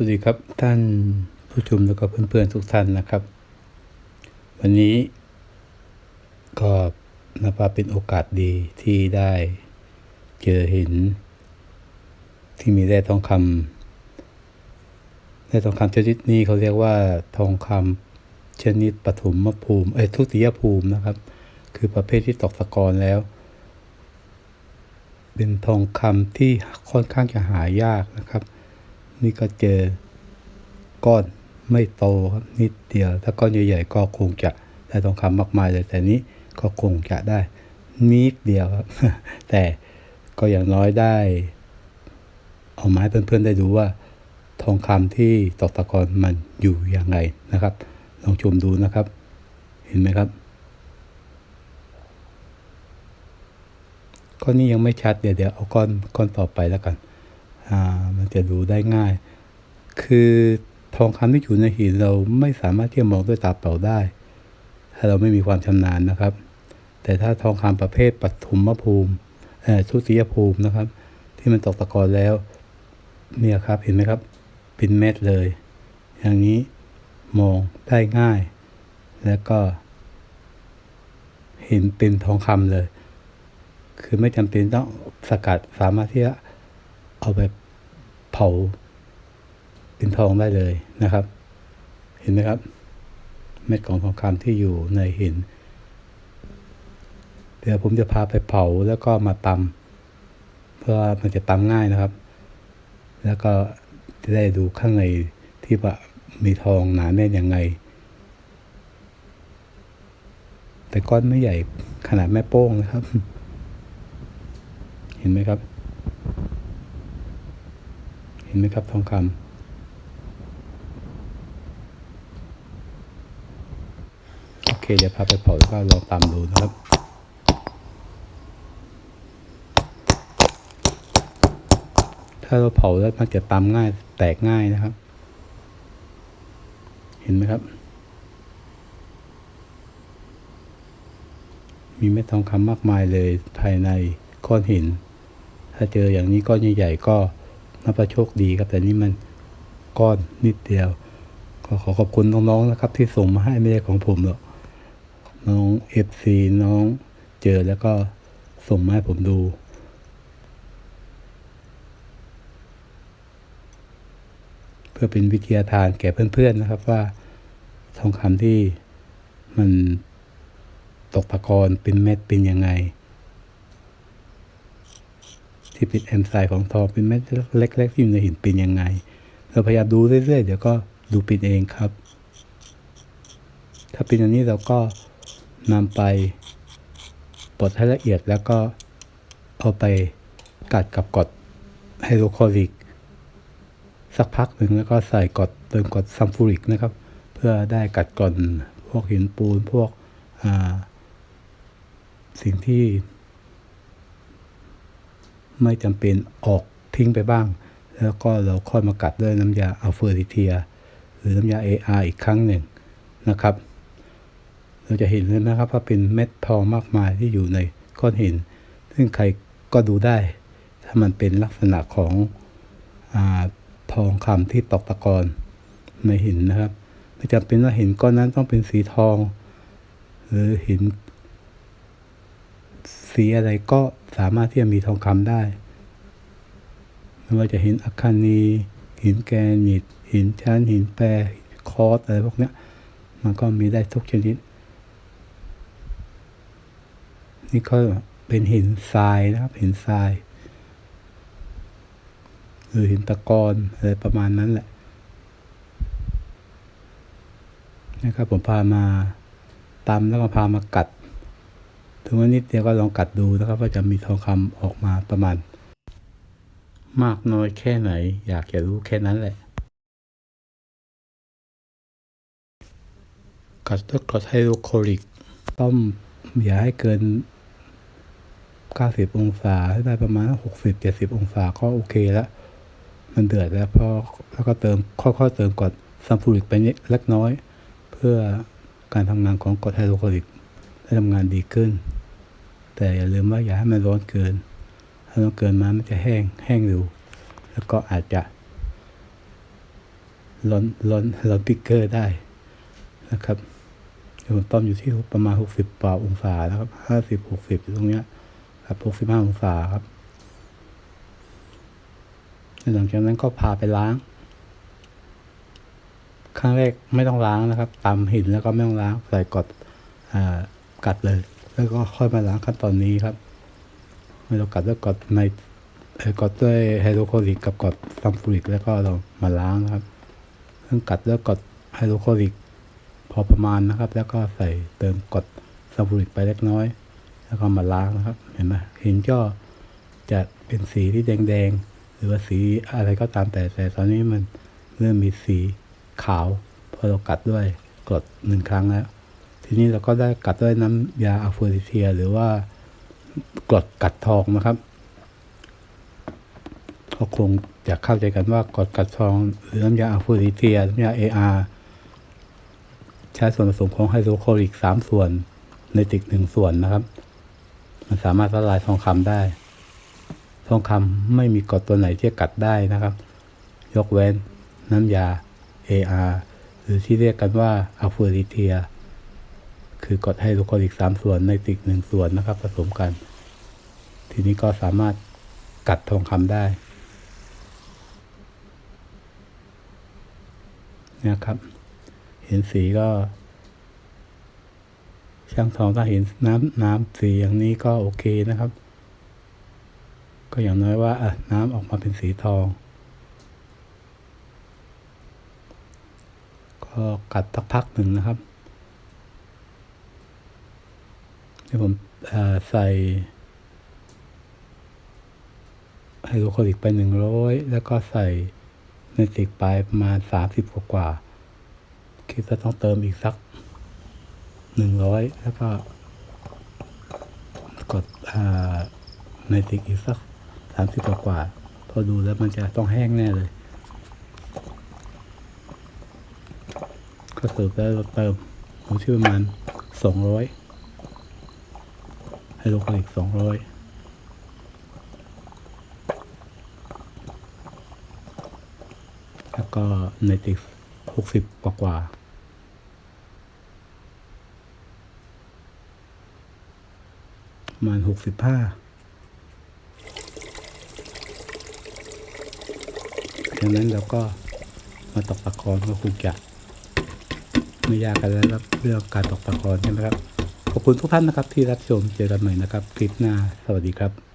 วัสดีครับท่านผู้ชมแล้วก็เพื่อนๆทุกท่านนะครับ วันนี้ก็นับว่าเป็นโอกาสดีที่ได้เจอเห็น ที่มีแร่ทองคำแร่ทองคำชนิดนี้เขาเรียกว่าทองคำชนิดปฐมภูมิเอ้ทุติยภูมินะครับ คือประเภทที่ตกตะกอนแล้ว เป็นทองคำที่ค่อนข้างจะหายากนะครับ นี่ก็เจอก้อนไม่โตครับนิดเดียวถ้าก้อนใหญ่ๆก็คงจะได้ทองคำมากมายเลยแต่นี้ก็คงจะได้นิดเดียวครับ แต่ก็อย่างน้อยได้ เอาไมาให้เพื่อนๆได้ดูว่า ทองคำที่ตกตะกอนมันอยู่ยังไงนะครับลองชมดูนะครับ เห็นไหมครับก้อนนี้ยังไม่ชัดเดี๋ยวเดี๋ยวเอาก้อนก้อนต่อไปแล้วกัน มันจะดูได้ง่าย คือทองคำที่อยู่ในหินเราไม่สามารถที่จะมองด้วยตาเปล่าได้ ถ้าเราไม่มีความชำนาญนะครับ แต่ถ้าทองคำประเภทปฐมภูมิทุติยภูมินะครับ ที่มันตกตะกอนแล้วเนี่ยครับเห็นไหมครับเป็นเม็ดเลย อย่างนี้มองได้ง่าย แล้วก็ เห็นเป็นทองคำเลย คือไม่จำเป็นต้องสกัดสามารถที่จะ เอาไปเผาเป็นทองได้เลยนะครับ เห็นไหมครับ เม็ดของทองคำที่อยู่ในหิน เดี๋ยวผมจะพาไปเผาแล้วก็มาตำเพื่อมันจะตำง่ายนะครับ แล้วก็จะได้ดูข้างในที่ว่ามีทองหนาแน่นยังไง แต่ก้อนไม่ใหญ่ขนาดแม่โป้งนะครับ เห็นไหมครับ เห็นไหมครับทองคำโอเค เดี๋ยวพาไปเผาแล้วก็ลองตามดูนะครับถ้าเราเผาแล้วมันจะตามง่ายแตกง่ายนะครับ เห็นไหมครับ มีเม็ดทองคำมากมายเลยภายในก้อนหิน ถ้าเจออย่างนี้ก้อนใหญ่ๆก็ นับว่าโชคดีครับ แต่นี่มันก้อนนิดเดียว ก็ขอขอบคุณน้องๆนะครับ ที่ส่งมาให้ไม่ใช่ของผมหรอกน้องเอฟซีน้องเจอแล้วก็ส่งมาให้ผมดูเพื่อเป็นวิทยาทานแก่เพื่อนๆนะครับว่าทองคำที่มันตกตะกอนเป็นเม็ดเป็นยังไง ที่เป็นแอนไซม์ของทองเป็นเม็ดเล็ก ๆ ที่อยู่ในหินเป็นยังไง เราพยายามดูเรื่อยๆ เดี๋ยวก็ดูเป็นเองครับ ถ้าเป็นอย่างนี้เราก็นำไปบดให้ละเอียดแล้วก็เอาไปกัดกับกรดไฮโดรคลอริก สักพักหนึ่งแล้วก็ใส่กรดเติมกรดซัลฟูริกนะครับ เพื่อได้กัดกร่อนพวกหินปูนพวกสิ่งที่ ไม่จำเป็นออกทิ้งไปบ้าง แล้วก็เราค่อยมากัดด้วยน้ำยาอัลเฟอร์ติเทีย หรือน้ำยา AR อีกครั้งหนึ่งนะครับ เราจะเห็นเลยนะครับว่าเป็นเม็ดทองมากมายที่อยู่ในก้อนหิน ซึ่งใครก็ดูได้ ถ้ามันเป็นลักษณะของอทองคำที่ตกตะกอนในหินนะครับไม่จำเป็นว่าหินก้อนนั้นต้องเป็นสีทอง หรือหิน สีอะไรก็สามารถที่จะมีทองคำได้ไม่ว่าจะหินอัคานีหินแกรนิตหินชั้น หินแปรคอสอะไรพวกเนี้ยมันก็มีได้ทุกชนิด นี่ก็เป็นหินทรายนะครับ หินทราย หรือหินตะกอนอะไรประมาณนั้นแหละนะครับผมพามาตำแล้วก็พามากัด ถึงว่านิดเดียวก็ลองกัดดูนะครับ ว่าจะมีทองคำออกมาประมาณ มากน้อยแค่ไหน อยากจะรู้แค่นั้นแหละ กัดด้วยกรดไฮโดรคลอริก ต้มอย่าให้เกิน 90 องศาให้ได้ประมาณ 60-70 องศาก็โอเคแล้วมันเดือดแล้วพอแล้วก็เติมค่อยๆเติมกรดซัลฟูริกไปเล็กน้อย เพื่อการทำงานของกรดไฮโดรคลอริกได้ทำงานดีขึ้น แต่อย่าลืมว่าอย่าให้มันร้อนเกิน ถ้าร้อนเกินมามันจะแห้งแห้งเร็วแล้วก็อาจจะร้อนร้อนร้อนปิกเกอร์ได้นะครับผมต้มอยู่ที่ประมาณหกสิบปาองศานะครับห้าสิบหกสิบตรงเนี้ยครับหกสิบห้าองศาครับหลังจากนั้นก็พาไปล้างครั้งแรกไม่ต้องล้างนะครับตามหินแล้วก็ไม่ต้องล้างใส่กดอ่ากัดเลย แล้วก็ค่อยมาล้างขั้นตอนนี้ครับเมื่อเรากัดด้วยกดในกดด้วยไฮโดรโคลิกกับกดซัมฟูริกแล้วก็เรามาล้างนะครับเครื่องกัดด้วยกดไฮโดรโคลิกพอประมาณนะครับ แล้วก็ใส่เติมกดซัมฟูริกไปเล็กน้อย แล้วก็มาล้างนะครับ เห็นไหมหินก็จะเป็นสีที่แดงๆหรือว่าสีอะไรก็ตามแต่แต่ตอนนี้มันเริ่มมีสีขาวพอเรากัดด้วยกรดหนึ่งครั้งแล้ว ทีนี้เราก็ได้กัดด้วยน้ำยาอะฟูริเทีย หรือว่ากรดกัดทองนะครับก็คงจะเข้าใจกันว่ากรดกัดทอง หรือน้ำยาอะฟูริเทียน้ำยา AR ใช้ส่วนผสมของไฮโดรโคลิกสามส่วนในติกหนึ่งส่วนนะครับ มันสามารถละลายทองคำได้ ทองคำไม่มีกรดตัวไหนที่กัดได้นะครับ ยกเว้นน้ำยา AR หรือที่เรียกกันว่าอะฟูริเทีย คือกดไฮโดรโคลิกสามส่วนในติกหนึ่งส่วนนะครับ ผสมกัน ทีนี้ก็สามารถกัดทองคำได้นะครับ เห็นสีก็ ช่างทองถ้าเห็นน้ำน้ำสีอย่างนี้ก็โอเคนะครับ ก็อย่างน้อยว่าอะน้ำออกมาเป็นสีทอง ก็กัดสักพักหนึ่งนะครับ เดี๋ยวผมใส่ไฮโดรคลอริกไปหนึ่งร้อยแล้วก็ใส่ในติกไปประมาณสามสิบกว่าๆคิดว่าต้องเติมอีกสักหนึ่งร้อยแล้วก็ กดอ่าในติกอีกสักสามสิบกว่าๆพอดูแล้วมันจะต้องแห้งแน่เลย ก็สรุปแล้วเราเติมผมชื่อประมาณสองร้อย ไฮโดรโคลิกสองร้อยแล้วก็ในติกหกสิบกว่ากว่าประมาณหกสิบห้าจากนั้นเราก็มาตอกตะกอนก็คงจะไม่ยากกันแล้วครับเรื่องการตกตะกอนใช่ไหมครับ ขอบคุณทุกท่านนะครับที่รับชมเจอกันใหม่นะครับ คลิปหน้าสวัสดีครับ